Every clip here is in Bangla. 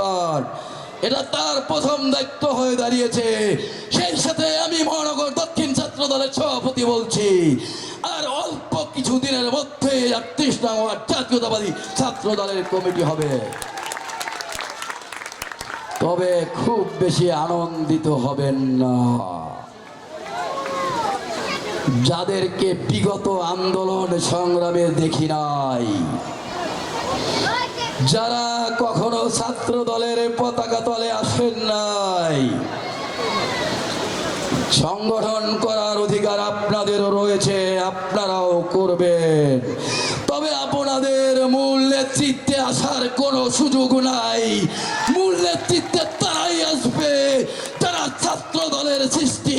সন্তান এটা তার প্রথম দায়িত্ব হয়ে দাঁড়িয়েছে। সেই সাথে আমি মহানগর দক্ষিণ ছাত্র দলের সভাপতি বলছি। আর অল্প কিছু দিনের মধ্যে জাতীয়তাবাদী ছাত্র দলের কমিটি হবে। তবে খুব বেশি আনন্দিত হবেন না। যাদেরকে বিগত আন্দোলন সংগ্রামে দেখি নাই যারা কখনো ছাত্র দলের পতাকা তলে আসেন নাই, সংগঠন করার অধিকার আপনাদেরও রয়েছে, আপনারাও করবেন। তবে আপনাদের মূল নেতৃত্বে আসার কোনো সুযোগ নাই। মূল নেতৃত্বে তারাই আসবে। তারা ছাত্র দলের সৃষ্টি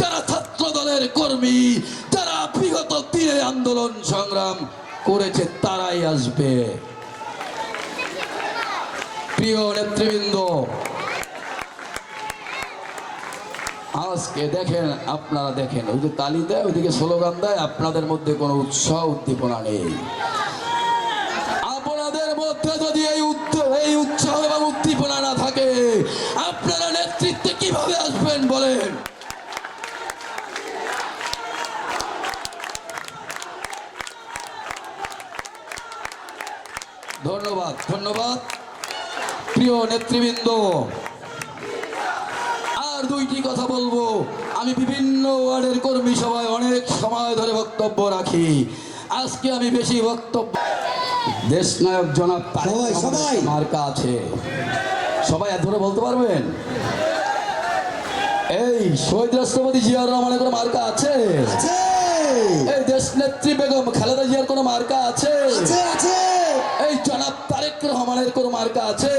তারা ছাত্র দলের কর্মী তারা বিগত দিনে আন্দোলন সংগ্রাম করেছে, তারাই আসবে। প্রিয় নেতৃবৃন্দ, আজকে দেখেন, আপনারা দেখেন, ওই যে তালি দেয়, ওইদিকে স্লোগান দেয়, আপনাদের মধ্যে কোনো উৎসাহ উদ্দীপনা নেই। আপনাদের মধ্যে যদি এই এই উৎসাহ এবং উদ্দীপনা না থাকে, আপনারা নেতৃত্বে কীভাবে আসবেন বলেন? ধন্যবাদ ধন্যবাদ। প্রিয় নেতৃবৃন্দ আর দুইটি কথা বলব। আমি বিভিন্ন ওয়ার্ডের কর্মী সভায় অনেক সময় ধরে বক্তব্য রাখি। আজকে আমি বেশি বক্তব্য দেশ নায়ক জনাব সবাই, সবাই। মার্কা আছে। সবাই এত ধরে বলতে পারবেন? এই শহীদ রাষ্ট্রপতি জিয়াউর রহমানের কোনো মার্কা আছে? এই দেশ নেত্রী বেগম খালেদা জিয়ার কোনো মার্কা আছে। এই জনাব তারেক রহমানের কোনো মার্কা আছে?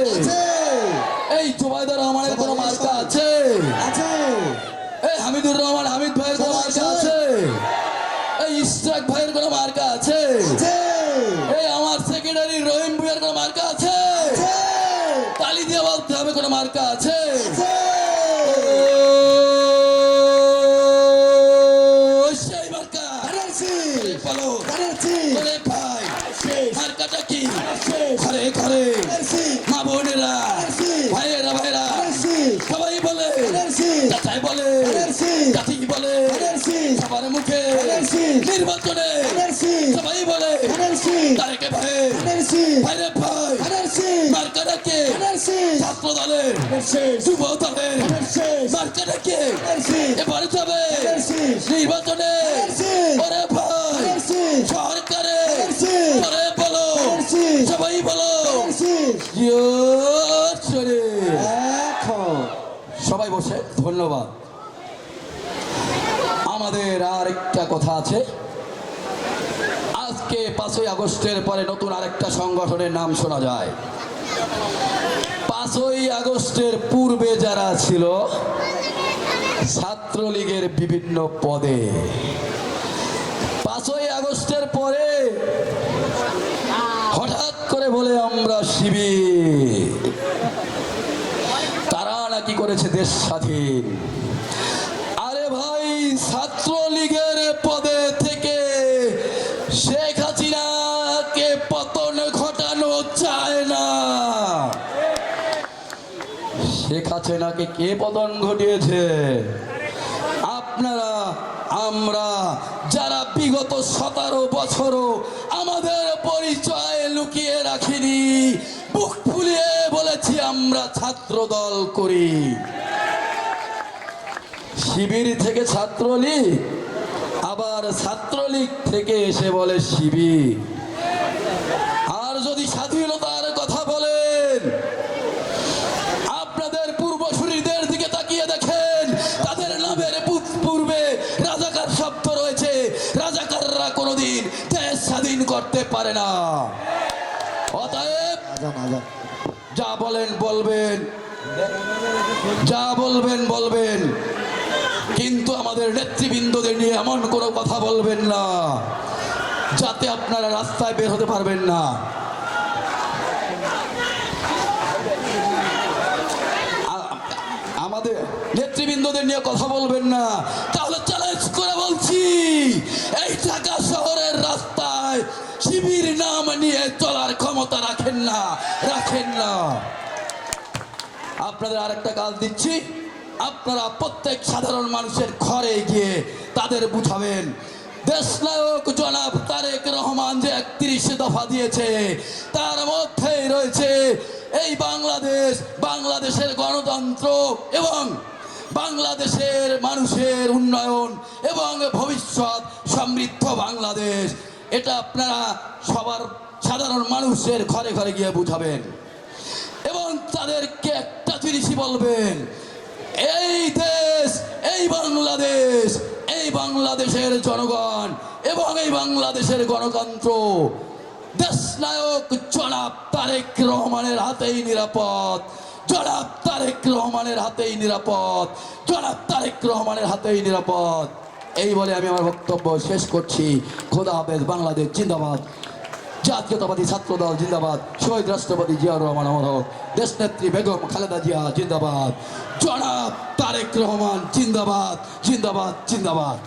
মা বোনেরা ভাইয়েরা বানারসি সবাই বলে চাচাই বলে চাচি বলে সবার মুখে নির্বাচনে সবাই বলে তারেকে ভাই ভাইরে ভাই মার্কাটাকে ছাত্র বানারসি যুব বানারসি মার্কাটাকে এবারে যাবে নির্বাচনে আমাদের আর একটা কথা আছে। আজকে পাঁচই আগস্টের পরে নতুন আরেকটা সংগঠনের নাম শোনা যায়। পাঁচই আগস্টের পূর্বে যারা ছিল, ছাত্রলীগের বিভিন্ন পদে। পাঁচই আগস্টের পরে হঠাৎ করে বলে, আমরা শিবির। তারা নাকি করেছে দেশ স্বাধীন। শেখ হাসিনাকে কে পতন ঘটিয়েছে? আপনারা, আমরা, যারা বিগত সতেরো বছরও আমাদের পরিচয় লুকিয়ে রাখিনি, বুক ফুলিয়ে বলেছি, আমরা ছাত্র দল করি। শিবির থেকে ছাত্রলীগ, আবার ছাত্রলীগ থেকে এসে বলে শিবির। দেশ স্বাধীন করতে পারে না। অতএব যা বলেন বলবেন। যা বলবেন বলবেন। কিন্তু আমাদের নেতৃবৃন্দদের নিয়ে এমন কোনো কথা বলবেন না যাতে আপনারা রাস্তায় বের হতে পারবেন না। আমাদের নেতৃবৃন্দদের নিয়ে কথা বলবেন না তাহলে বলছি, এই ঢাকা শহরের রাস্তায় শিবির নাম নিয়ে চলার ক্ষমতা রাখেন না রাখেন না। আপনাদের আরেকটা কাজ দিচ্ছি, আপনারা প্রত্যেক সাধারণ মানুষের ঘরে গিয়ে তাদের বুঝাবেন। দেশনায়ক জনাব তারেক রহমান যে একত্রিশ দফা দিয়েছে, তার মধ্যেই রয়েছে এই বাংলাদেশ, বাংলাদেশের গণতন্ত্র এবং বাংলাদেশের মানুষের উন্নয়ন এবং ভবিষ্যৎ সমৃদ্ধ বাংলাদেশ। এটা আপনারা সবার সাধারণ মানুষের ঘরে ঘরে গিয়ে বুঝাবেন। এবং তাদেরকে একটা জিনিসই বলবেন, এই দেশ, এই বাংলাদেশ, এই বাংলাদেশের জনগণ এবং এই বাংলাদেশের গণতন্ত্র। দেশ নায়ক জনাব তারেক রহমানের হাতেই নিরাপদ। জনাব তারেক রহমানের হাতেই নিরাপদ জনাব তারেক রহমানের হাতেই নিরাপদ। এই বলে আমি আমার বক্তব্য শেষ করছি। খোদা হাফেজ, বাংলাদেশ জিন্দাবাদ। জাতীয়তাবাদী ছাত্রদল জিন্দাবাদ। শহীদ রাষ্ট্রপতি জিয়াউর রহমান অমর হোক। দেশনেত্রী বেগম খালেদা জিয়া জিন্দাবাদ। জনাব তারেক রহমান জিন্দাবাদ জিন্দাবাদ জিন্দাবাদ।